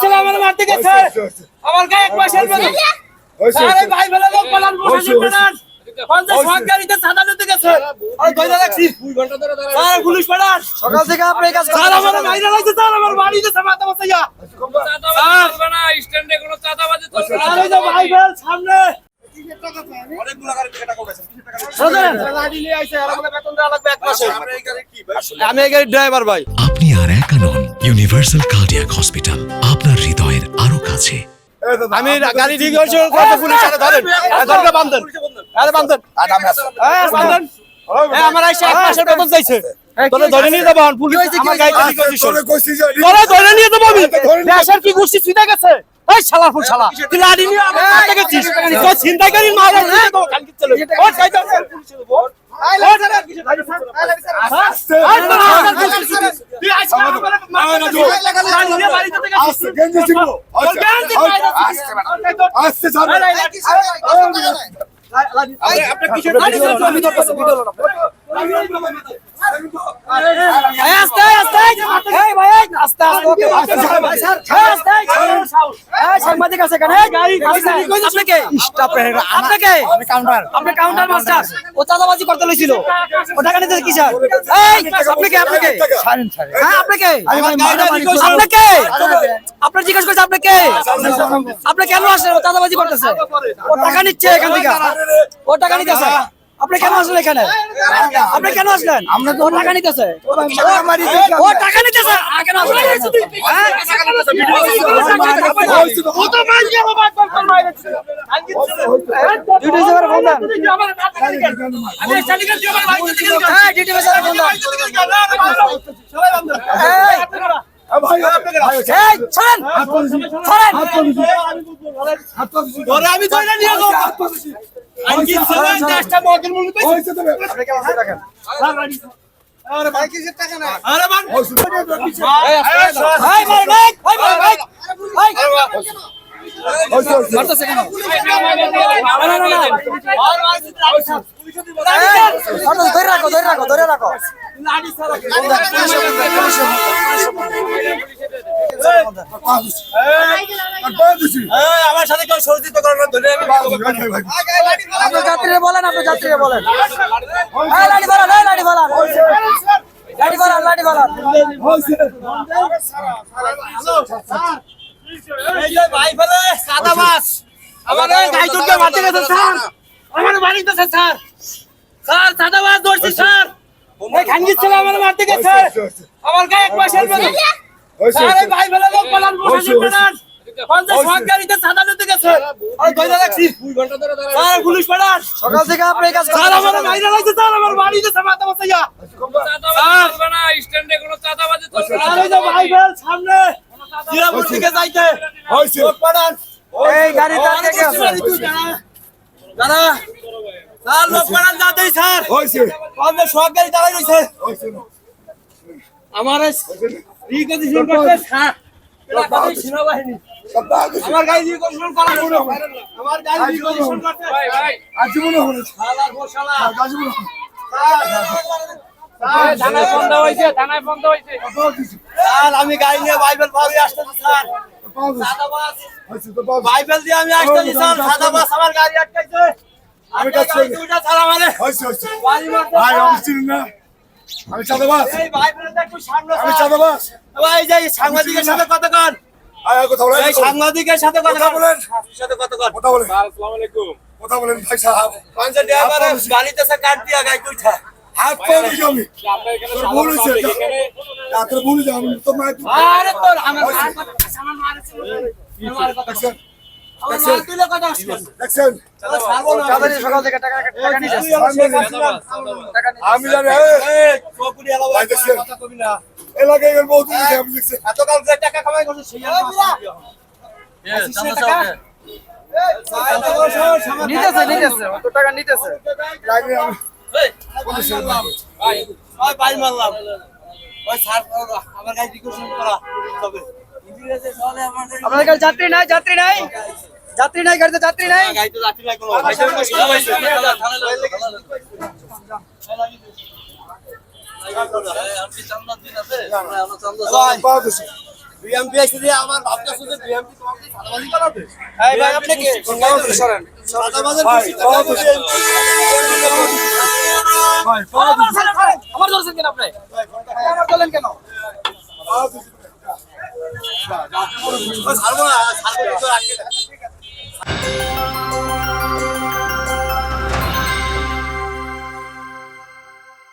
ছেলে আমার মারতে গেছে। আমার গায়ে এক মাসের আরে ভাই বলে লোক বসে সকাল থেকে আপনি কাজ আমার বাড়িতে সামাতে স্যার স্ট্যান্ডে কোনো চাঁদাবাজি চলবে না। ভাই সামনে। আমি এই গাড়ির ড্রাইভার ভাই। আপনি আর একা নন। ইউনিভার্সাল কার্ডিয়াক হসপিটাল আপনার হৃদয়ের আরও কাছে আমি গাড়ি ঠিক হয়েছে পুলিশ আরে ধরেন আরে ধরে বান্ধন আরে বান্ধন হ্যাঁ বান্ধন হ্যাঁ আমার আইসা এক মাসের বেতন চাইছে তোরে ধরে নিয়ে যাব পুলিশ আমার গাড়ি ঠিক করেছিস তোরে ধরে নিয়ে যাব আমি দেশের কি ছুটে গেছে এই শালা ফুল শালা তুই লাড়ি নিয়ে আমার কাছে গেছিস তো চিন্তা করি মারা না তো কালকে চলে ও আস্তে, ওকে, আস্তে, আস্তে, স্যার, এই, এই, সাংবাদিক আছে এখানে, এই, আপনি করতে হ্যাঁ জিজ্ঞেস আপনি কেন আসলেন ও চাঁদাবাজি করতেছে। ও টাকা নিচ্ছে এখান থেকে। ও টাকা নিতেছে। আপনি কেন আসলেন এখানে? আপনি কেন আসলেন? ও টাকা নিতেছে। ও টাকা নিতেছে। কেন আসলেন? ও তো আমার ডিউটি ফোন দেন। আমি দিয়ে আমার হ্যাঁ ডিউটি ফোন দেন। সবাই আরে ভাই কিসের টাকা নাই আরে মান ভাই ভাই ভাই ভাই ভাই হয়েছে হয়েছে মারতেছে কেন না না না ধরে রাখো ধরে রাখো ধরে রাখো আমার সাথে কেউ সহযোগিতা করে না ধরে আমি যাত্রীরা বলেন যাত্রীরা বলেন। ভাই ফেলে সাদা মাছ। আমার এই গাই দুটো মারতে গেছে স্যার। আমার বাড়িতে স্যার। স্যার সাদা মাছ ধরছি স্যার। খানগির ছেলে আমার মারতে গেছে। আমার গায়ে এক মাসের এই ভাই ফেলে লোক পালান বসে আর পুলিশ পালান। সকাল থেকে আপনি কাজ আমার বাড়িতে সামাতে বসাইয়া স্ট্যান্ডে কোনো চাঁদাবাজি চলবে না। আর ভাই সামনে। জিরাপুর থেকে যাইতে। হয়েছে। লোক পালান। এই গাড়ি তার থেকে আছে স্যার লোক পালান যাতেই স্যার। হয়েছে। আমাদের সব গাড়ি দাঁড়াই রয়েছে আমার রিকন্ডিশন করতে স্যার সেনাবাহিনী। আমার গাড়ি রিকন্ডিশন করা আমার গাড়ি রিকন্ডিশন করতে থানায় বন্ধ হয়েছে থানায় বন্ধ হয়েছে স্যার আমি গাড়ি নিয়ে বাইবেল ভাবে আসতেছি স্যার। বাইবেল দিয়ে আমি আসতেছি স্যার। সাদা বাস আমার গাড়ি আটকাইছে। আমি কাজ করি। আমারে হয়েছে হয়েছে। ভাই আমি চিনি না। আমি চাঁদাবাস এই বাইবেলটা একটু সামনে আমি। চাঁদাবাস ভাই যে সাংবাদিকের সাথে কথা কন। আয় কথা বলেন। এই সাংবাদিকের সাথে কথা বলেন। সাথে কথা কন। কথা বলেন। আসসালামু আলাইকুম। কথা বলেন ভাই সাহেব। পাঁচজন ড্রাইভারে গাড়িতে সে কাট দিয়া গাই কইছা হাত পাও দিকে আমি। আপনার এখানে তোর ভুল এখানে রাত্রে ভুল আমি তো মায়ের আরে তোর আমার মার কথা সামান মারছে যাত্রী সকাল থেকে টাকা আমি এলাকায় যে কামাই করছিস সেই নিতেছে নিতেছে। অত টাকা নিতেছে? ভাই মারলাম। ওই স্যার আমার করা তবে ইংরেজি আমার কাছে যাত্রী নাই যাত্রী নাই? যাত্রী নাই গাড়িতে যাত্রী নাই আমার আপনি কেন আমার চলেন কেন ছাড়বো না ছাড়বো